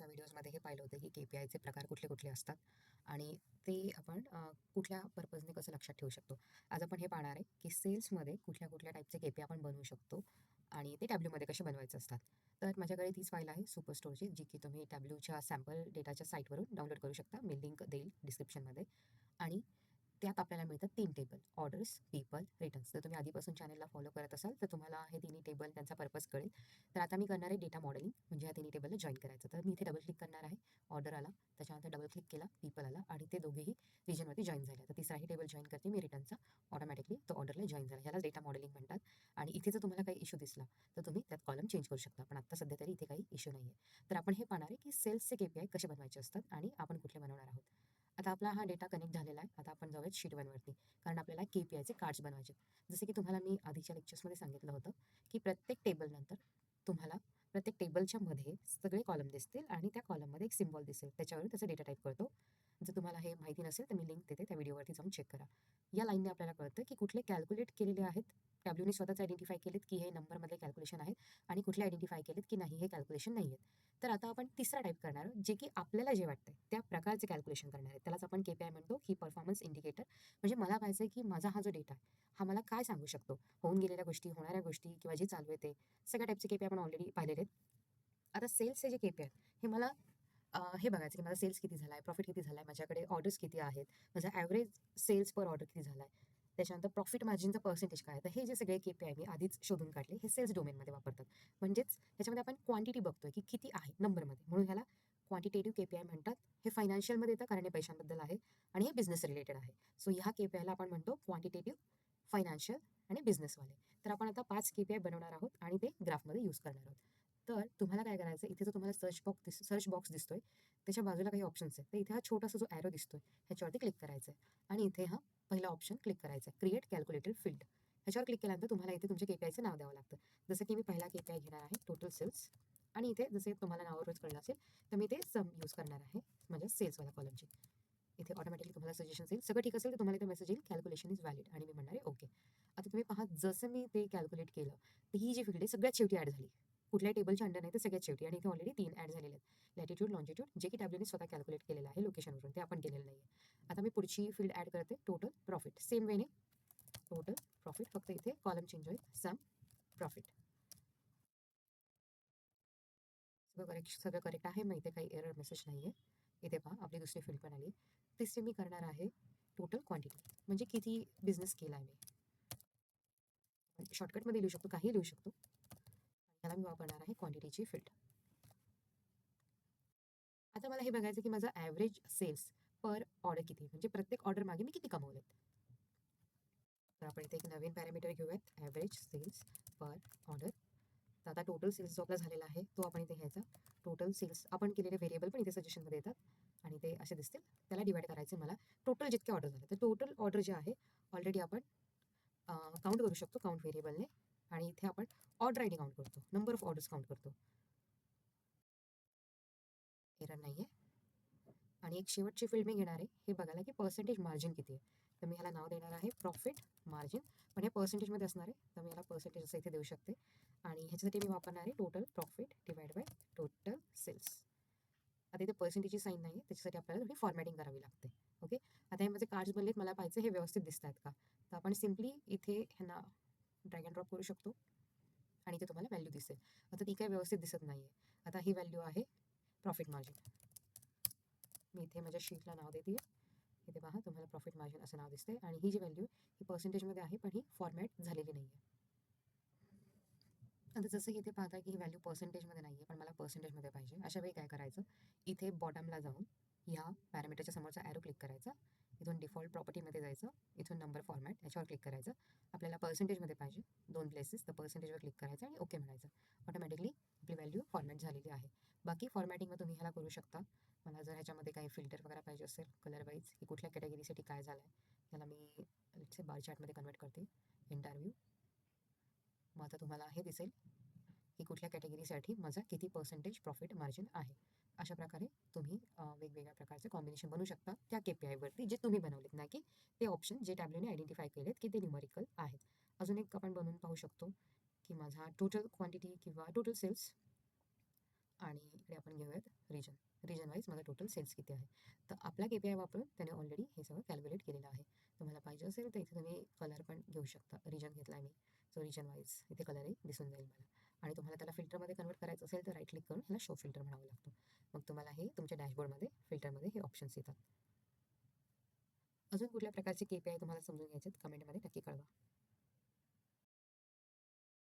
मागच्या व्हिडिओजमध्ये हे पाहिलं होतं की के पी आयचे प्रकार कुठले कुठले असतात आणि ते आपण कुठल्या पर्पजने कसं लक्षात ठेवू शकतो? आज आपण हे पाहणार आहे की सेल्समध्ये कुठल्या कुठल्या टाईपचे के पी आपण बनवू शकतो आणि ते टॅब्ल्यूमध्ये कसे बनवायचे असतात. तर माझ्याकडे तीच फाईल आहे सुपरस्टोरची जी की तुम्ही टॅब्ल्यूच्या सॅम्पल डेटाच्या साईटवरून डाउनलोड करू शकता. मी लिंक देईल डिस्क्रिप्शनमध्ये आणि त्यात आपल्याला मिळतात तीन टेबल ऑर्डर्स पीपल रिटर्न्स जर तुम्ही आधीपासून चॅनलला फॉलो करत असाल तर तुम्हाला हे तिन्ही टेबल त्यांचा पर्पज कळेल. तर आता मी करणार आहे डेटा मॉडेलिंग म्हणजे या तिन्ही टेबलला जॉईन करायचं. तर मी इथे डबल क्लिक करणार आहे. ऑर्डर आला त्याच्यानंतर डबल क्लिक केला पीपल आला आणि ते दोघेही रिजनवरती जॉईन झाले. तर तिसराही टेबल जॉईन करते मी रिटर्नचा ऑटोमॅटिकली तो ऑर्डरला जॉईन झाला. ह्याला डेटा मॉडेलिंग म्हणतात. आणि इथे जर तुम्हाला काही इशू दिसला तर तुम्ही त्यात कॉलम चेंज करू शकता. पण आता सध्या तरी इथे काही इश्यू नाही आहे तर आपण हे पाहणार आहे की सेल्सचे के पी आय कसे बनवायचे असतात आणि आपण कुठले बनवणार आहोत. आता आपला हा डेटा कनेक्ट झालेला आहे. आता आपण जाऊयात शीट वनवरती कारण आपल्याला के पी आयचे कार्ड्स बनवायचे जसं जसे की तुम्हाला मी आधीच्या लेक्चर्समध्ये सांगितलं होतं की प्रत्येक टेबलनंतर तुम्हाला प्रत्येक टेबलच्या मध्ये सगळे कॉलम दिसतील आणि त्या कॉलममध्ये एक सिम्बॉल दिसेल. त्याच्यावर त्याचा डेटा टाईप करतो. जर तुम्हाला हे माहिती नसेल तर मी लिंक देते त्या व्हिडिओवरती जाऊन चेक करा. या लाईनने आपल्याला कळतं की कुठले कॅल्क्युलेट केलेले आहेत डब्ल्यूने स्वतःच आयडेंटिफाय केलेत की हे नंबरमधले कॅल्क्युलेशन आहेत आणि कुठले आयडेंटिफाय केलेत की नाही हे कॅल्क्युलेशन नाही आहेत तर आता आपण तिसरा टाईप करणार आहोत जे की आपल्याला जे वाटतंय त्या प्रकारचे कॅल्क्युलेशन करणार आहे त्यालाच आपण के पी आय म्हणतो की परफॉर्मन्स इंडिकेटर म्हणजे मला पाहिजे की माझा हा जो डेटा आहे हा मला काय सांगू शकतो? होऊन गेलेल्या गोष्टी होणाऱ्या गोष्टी किंवा जे चालू आहे ते सगळ्या टाईपचे के पी आपण ऑलरेडी पाहिलेले आहेत. आता सेल्सचे जे के पी आहेत हे मला हे बघायचं की माझा सेल्स किती झाला आहे प्रॉफिट किती झाला आहे माझ्याकडे ऑर्डर्स किती आहेत माझा ॲव्हरेज सेल्स पर ऑर्डर किती झाला आहे त्याच्यानंतर प्रॉफिट मार्जिनचं पर्सेंटेज काय तर हे जे सगळे के पी आय मी आधीच शोधून काढले हे सेल्स डोमेनमध्ये वापरतात. म्हणजेच ह्याच्यामध्ये आपण क्वांटिटी बघतोय की किती आहे नंबरमध्ये म्हणून ह्याला क्वांटिटेटिव्ह के पी आय म्हणतात. हे फायनान्शियलमध्ये येतं कारण हे पैशांबद्दल आहे आणि हे बिझनेस रिलेटेड आहे. सो ह्या के पी आयला आपण म्हणतो क्वांटिटेटिव्ह फायनान्शियल आणि बिझनेसवाले तर आपण आता पाच के पी आय बनवणार आहोत आणि ते ग्राफमध्ये यूज करणार आहोत. तर तुम्हाला काय करायचं इथे जो तुम्हाला सर्च बॉक्स दिस सर्च बॉक्स दिसतोय त्याच्या बाजूला काही ऑप्शन्स आहेत. तर इथे हा छोटासा जो ॲरो दिसतोय ह्याच्यावरती क्लिक करायचं आहे आणि इथे हा पहिला ऑप्शन क्लिक करायचा आहे क्रिएट कॅल्क्युलेटेड फील्ड ह्याच्यावर क्लिक केल्यानंतर तुम्हाला इथे तुमच्या केपीआयचं नाव द्यावं लागतं. जसं की मी पहिला केपीआय घेणार आहे टोटल सेल्स आणि इथे जसे तुम्हाला नावावरच कळलं असेल तर मी ते सम यूज करणार आहे म्हणजे सेल्सवाल्या कॉलमची इथे ऑटोमॅटिकली तुम्हाला सजेशन येईल. सगळं ठीक असेल तर तुम्हाला इथे मेसेज येईल कॅल्क्युलेशन इज व्हॅलिड आणि मी म्हणणार आहे ओके आता तुम्ही पहा जसं मी ते कॅल्क्युलेट केलं तर ही जी फील्ड आहे सगळ्यात शेवटी ॲड झाली. कुठल्याही टेबलच्या अंडर नाही तर सगळ्यात शेवटी. आणि इथे ऑलरेडी तीन ॲड झालेले आहेत. लॅटिट्यूड लॉन्जिट्यूड जे की डब्ल्यूने स्वतः कॅल्क्युलेट केलेलं आहे लोकेशनवरून ते आपण केलेलं नाही आहे आता मी पुढची फील्ड ॲड करते. टोटल प्रॉफिट सेम वेने टोटल प्रॉफिट फक्त इथे कॉलम चेंज होईल. सम प्रॉफिट सगळं करेक्ट सगळं करेक्ट आहे. मग इथे काही एरर मेसेज नाही आहे इथे पहा आपली दुसरी फील्ड पण आली. तिसरी मी करणार आहे टोटल क्वांटिटी म्हणजे किती बिझनेस केला आहे मी. शॉर्टकटमध्ये लिहू शकतो काही लिहू शकतो. याला मी वापरणार आहे क्वांटिटीची फील्ड आता मला हे बघायचं की माझा ॲव्हरेज सेल्स पर ऑर्डर किती? म्हणजे प्रत्येक ऑर्डर मागे मी किती कमवलेत? तर आपण इथे एक नवीन पॅरामीटर घेऊयात ॲव्हरेज सेल्स पर ऑर्डर तर आता टोटल सेल्स जो आपला झालेला आहे तो आपण इथे घ्यायचा. टोटल सेल्स आपण केलेले व्हेरिएबल पण इथे सजेशनमध्ये येतात. आणि ते असे दिसतील. त्याला डिवाईड करायचे मला. टोटल जितके ऑर्डर झाले. तर टोटल ऑर्डर जे आहे ऑलरेडी आपण काउंट करू शकतो काउंट व्हेरिएबलने आणि इथे आपण ऑर्डर आय डी काउंट करतो. नंबर ऑफ ऑर्डर्स काउंट करतो. एरर नाही आहे आणि एक शेवटची फील्ड मी घेणार आहे. हे बघायला की पर्सेंटेज मार्जिन किती आहे. तर मी ह्याला नाव देणार आहे प्रॉफिट मार्जिन पण हे पर्सेंटेजमध्ये असणार आहे. तर मी ह्याला पर्सेंटेज असं इथे देऊ शकते. आणि ह्याच्यासाठी मी वापरणार आहे total profit divide by total sales आता इथे पर्सेंटेजची साईन नाही आहे त्याच्यासाठी आपल्याला थोडी फॉर्मॅटिंग करावी लागते. ओके आता हे माझे कार्ड्स बनलेत. मला पाहिजे हे व्यवस्थित दिसत आहेत का? तर आपण सिम्पली इथे ह्यांना ड्रॅग अँड ड्रॉप करू शकतो. आणि ते तुम्हाला व्हॅल्यू दिसेल. आता ती काय व्यवस्थित दिसत नाही आहे आता ही व्हॅल्यू आहे प्रॉफिट मार्जिन मी इथे माझ्या शीटला नाव देते इथे पहा तुम्हाला प्रॉफिट मार्जिन असं नाव दिसते आणि ही जी व्हॅल्यू ही पर्सेंटेजमध्ये आहे पण ही फॉर्मॅट झालेली नाही आहे आता जसं की इथे पाहता की ही व्हॅल्यू पर्सेंटेजमध्ये नाही आहे पण मला पर्सेंटेजमध्ये पाहिजे. अशा वेळी काय करायचं? इथे बॉटमला जाऊन ह्या पॅरामीटरच्या समोरचा ॲरो क्लिक करायचा. इथून डिफॉल्ट प्रॉपर्टीमध्ये जायचं. इथून नंबर फॉर्मॅट याच्यावर क्लिक करायचं. आपल्याला पर्सेंटेजमध्ये पाहिजे. दोन प्लेसेस तर पर्सेंटेजवर क्लिक करायचं आणि ओके म्हणायचं. ऑटोमॅटिकली आपली व्हॅल्यू फॉर्मॅट झालेली आहे. बाकी फॉर्मॅटिंग तुम्ही ह्याला करू शकता. मला जर ह्याच्यामध्ये काही फिल्टर वगैरे पाहिजे असेल कलर वाईज की कुठल्या कॅटेगरीसाठी काय झालं आहे त्याला मी से बार चार्टमध्ये कन्वर्ट करते. इंटरव्ह्यू मग आता तुम्हाला हे दिसेल की कुठल्या कॅटेगरीसाठी माझा किती पर्सेंटेज प्रॉफिट मार्जिन आहे. अशा प्रकारे तुम्ही वेगवेगळ्या प्रकारचे कॉम्बिनेशन बनवू शकता. त्या के पी आयवरती जे तुम्ही बनवलेत ना की ते ऑप्शन जे टॅबलेने आयडेंटिफाय केलेत की ते न्यूमरिकल आहेत. अजून एक आपण बनवून पाहू शकतो की माझा टोटल क्वांटिटी किंवा टोटल सेल्स आणि इकडे आपण घेऊयात रिजन रिजन वाईज माझा टोटल सेल्स किती आहे? तर आपला के पी आय वापरून त्याने ऑलरेडी हे सगळं कॅल्क्युलेट केलेलं आहे. तुम्हाला पाहिजे असेल तर इथे तुम्ही कलर पण घेऊ शकता. रिजन घेतला आहे मी. सो रिजन वाईज इथे कलरही दिसून जाईल मला. आणि तुम्हाला त्याला फिल्टरमध्ये कन्वर्ट करायचं असेल तर राईट क्लिक करून ह्याला शो फिल्टर म्हणावं लागतं. मग तुम्हाला हे तुमच्या डॅशबोर्डमध्ये फिल्टरमध्ये हे ऑप्शन्स येतात. अजून कुठल्या प्रकारचे के पी आय तुम्हाला समजून घ्यायचे कमेंटमध्ये नक्की कळवा.